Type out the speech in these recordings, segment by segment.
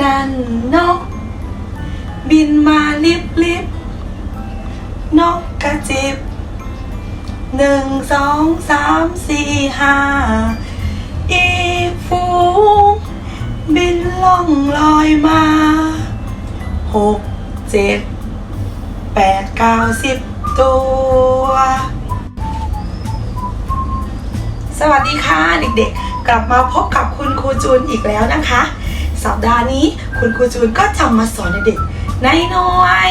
นั่นนก บินมาลิบลิบนกกระจิบหนึ่งสองสามสี่ห้าอีฟูงบินล่องลอยมาหกเจ็ดแปดเก้าสิบตัว สวัสดีค่ะเด็กๆ กลับมาพบกับคุณครูจูนอีกแล้วนะคะ สัปดาห์นี้คุณครูจูนก็จะมาสอนเด็กๆในน่วย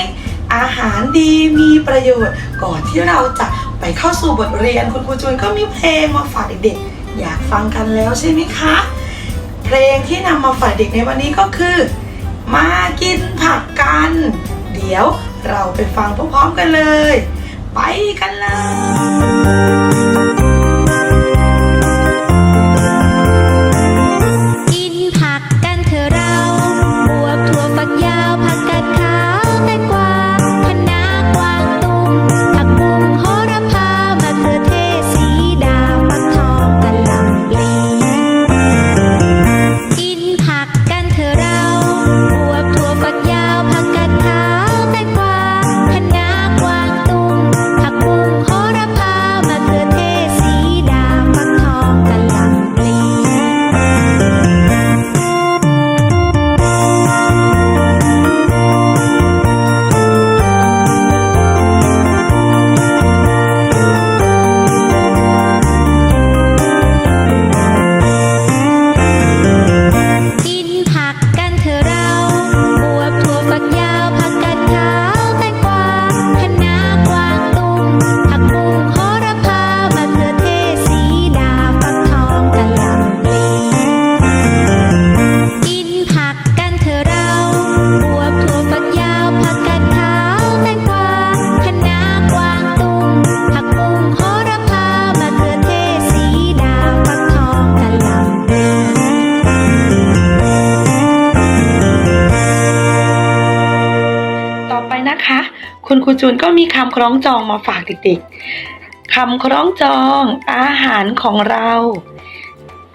อาหารดีมีประโยชน์ ก่อนที่เราจะไปเข้าสู่บทเรียนคุณครูจูนก็มีเพลงมาฝากเด็กๆ อยากฟังกันแล้วใช่ไหมคะ เพลงที่นำมาฝากเด็กในวันนี้ก็คือ มากินผักกัน เดี๋ยวเราไปฟังพร้อมๆกันเลย ไปกันเลย รูจูนก็มีคำคล้องจองมาฝากเด็กๆคำคล้องจองอาหารของเรา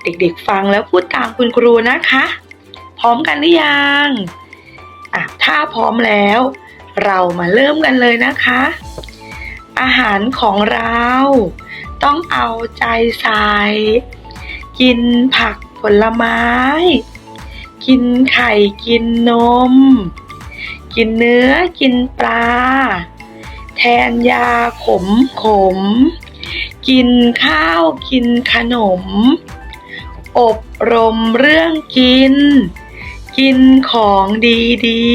เด็กๆฟังแล้วพูดตามคุณครูนะคะ พร้อมกันหรือยังอะถ้าพร้อมแล้ว เรามาเริ่มกันเลยนะคะ อาหารของเรา ต้องเอาใจใส่กินผักผลไม้ กินไข่กินนม กินเนื้อกินปลา แทนยาขมขม กินข้าวกินขนม อบรมเรื่องกิน กินของดี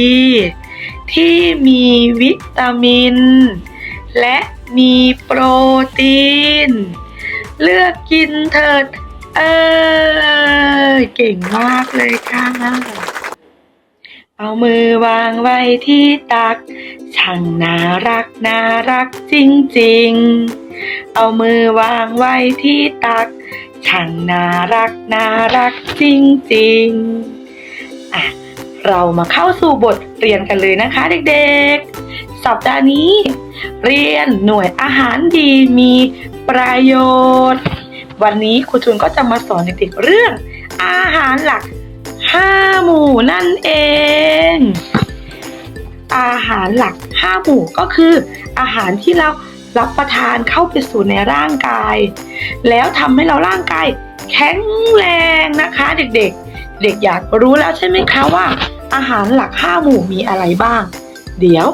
ๆ ที่มีวิตามิน และมีโปรตีน เลือกกินเถิด เออเก่งมากเลยค่ะ เอามือวางไว้ที่ตัก ช่างน่ารักน่ารักจริงๆ เอามือวางไว้ที่ตัก ช่างน่ารักน่ารักจริงๆอะเรามาเข้าสู่บทเรียนกันเลยนะคะเด็กๆ สัปดาห์นี้ เรียนหน่วยอาหารดีมีประโยชน์ วันนี้ครูจูนก็จะมาสอนเด็กๆเรื่องอาหารหลัก ห้าหมู่นั่นเอง อาหารหลักห้าหมู่ก็คือ อาหารที่เรารับประทานเข้าไปสู่ในร่างกาย แล้วทำให้เราร่างกายแข็งแรงนะคะ เด็กๆ เด็กอยากรู้แล้วใช่ไหมคะว่า อาหารหลักห้าหมู่มีอะไรบ้าง เดี๋ยว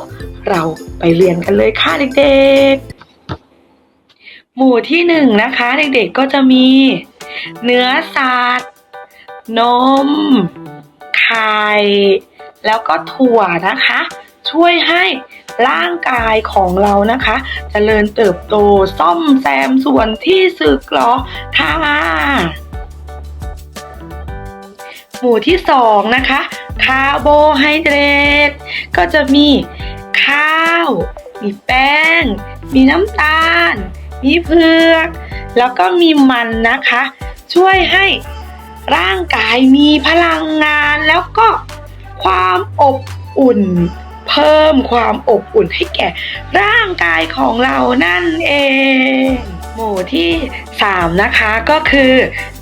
เราไปเรียนกันเลยค่ะเด็กๆ หมู่ที่หนึ่งนะคะ เด็กๆก็จะมี เนื้อสัตว์ นม ไข่ แล้วก็ถั่วนะคะ ช่วยให้ร่างกายของเรานะคะจเจริญเติบโตซ่อมแซมส่วนที่สึกหรอค่ะหมู่ที่สองนะคะคาร์โบไฮเดรตก็จะมีข้าว มีแป้ง มีน้ำตาล มีเผือก แล้วก็มีมันนะคะ ช่วยให้ ร่างกายมีพลังงานแล้วก็ความอบอุ่น เพิ่มความอบอุ่นให้แก่ ร่างกายของเรานั่นเอง หมู่ที่ 3 นะคะก็คือ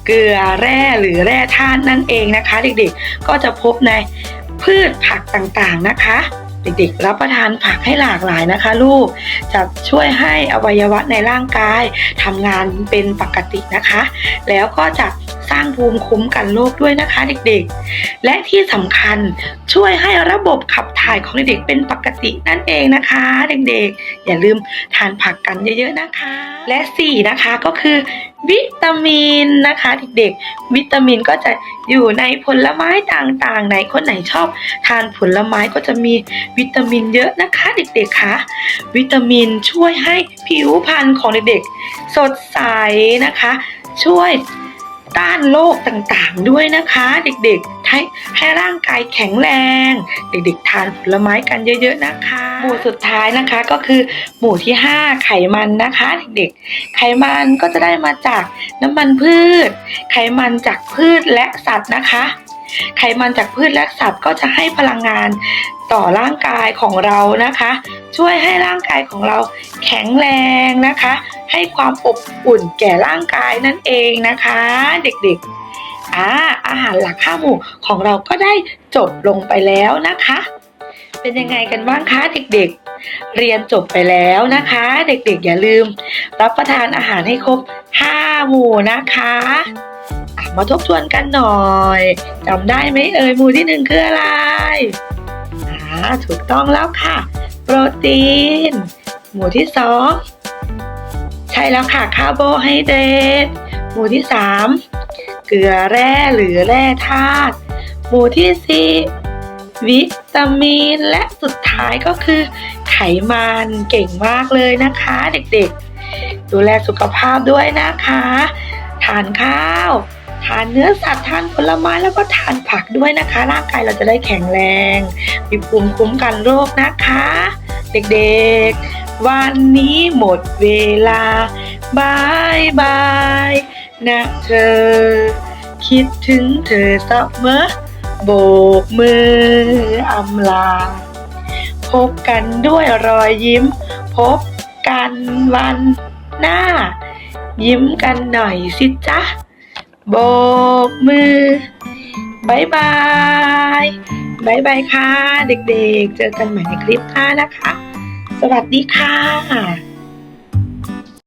เกลือแร่หรือแร่ธาตุนั่นเองนะคะ เด็กๆก็จะพบในพืชผักต่างๆนะคะ เด็กๆ รับประทานผักให้หลากหลายนะคะ ลูกจะช่วยให้อวัยวะในร่างกายทำงานเป็นปกตินะคะ แล้วก็จะ สร้างภูมิคุ้มกันโรคด้วยนะคะเด็กๆ และที่สำคัญช่วยให้ระบบขับถ่ายของเด็กเป็นปกตินั่นเองนะคะ เด็กๆ อย่าลืมทานผักกันเยอะๆนะคะ และสี่นะคะก็คือวิตามินนะคะเด็กๆ วิตามินก็จะอยู่ในผลไม้ต่างๆ ไหนคนไหนชอบ ทานผลไม้ก็จะมีวิตามินเยอะนะคะเด็กๆคะวิตามินช่วยให้ผิวพรรณของเด็กๆ สดใสนะคะ ช่วย ต้านโรคต่างๆด้วยนะคะ เด็กๆให้ให้ร่างกายแข็งแรง เด็กๆ ทานผลไม้กันเยอะ ๆนะคะ หมู่สุดท้ายนะคะก็คือหมู่ที่ 5 ไขมันนะคะ เด็กๆ ไขมันก็จะได้มาจากน้ำมันพืช ไขมันจากพืชและสัตว์นะคะ ไขมันจากพืชและสัตว์ก็จะให้พลังงานต่อร่างกายของเรานะคะ ช่วยให้ร่างกายของเราแข็งแรงนะคะ ให้ความอบอุ่นแก่ร่างกายนั่นเองนะคะ เด็กๆอาอาหารหลักข้าหมู่ของเราก็ได้จบลงไปแล้วนะคะ เป็นยังไงกันบ้างคะเด็กๆ เรียนจบไปแล้วนะคะ เด็กๆอย่าลืม รับประทานอาหารให้ครบ5หมู่นะคะ มาทบทวนกันหน่อยจำได้ไหมเอ่ยหมู่ที่หนึ่งคืออะไรอ่าถูกต้องแล้วค่ะ โปรตีน หมู่ที่สองใช่แล้วค่ะคาร์โบไฮเดรตหมู่ที่สามเกลือแร่หรือแร่ธาตุหมู่ที่สี่วิตามินและสุดท้ายก็คือ ไขมันเก่งมากเลยนะคะ เด็กๆ ดูแลสุขภาพด้วยนะคะ ทานข้าว ทานเนื้อสัตว์ทานผลไม้แล้วก็ทานผักด้วยนะคะ ร่างกายเราจะได้แข็งแรงมีภูมิคุ้มกันโรคนะคะ เด็กๆ วันนี้หมดเวลาบายบายนะเธอ คิดถึงเธอเสมอโบกมืออำลา พบกันด้วยรอยยิ้ม พบกันวันหน้า ยิ้มกันหน่อยสิจ๊ะ โบกมือบายบายบายบายค่ะ เด็กๆ เจอกันใหม่ในคลิปหน้านะคะ สวัสดีค่ะ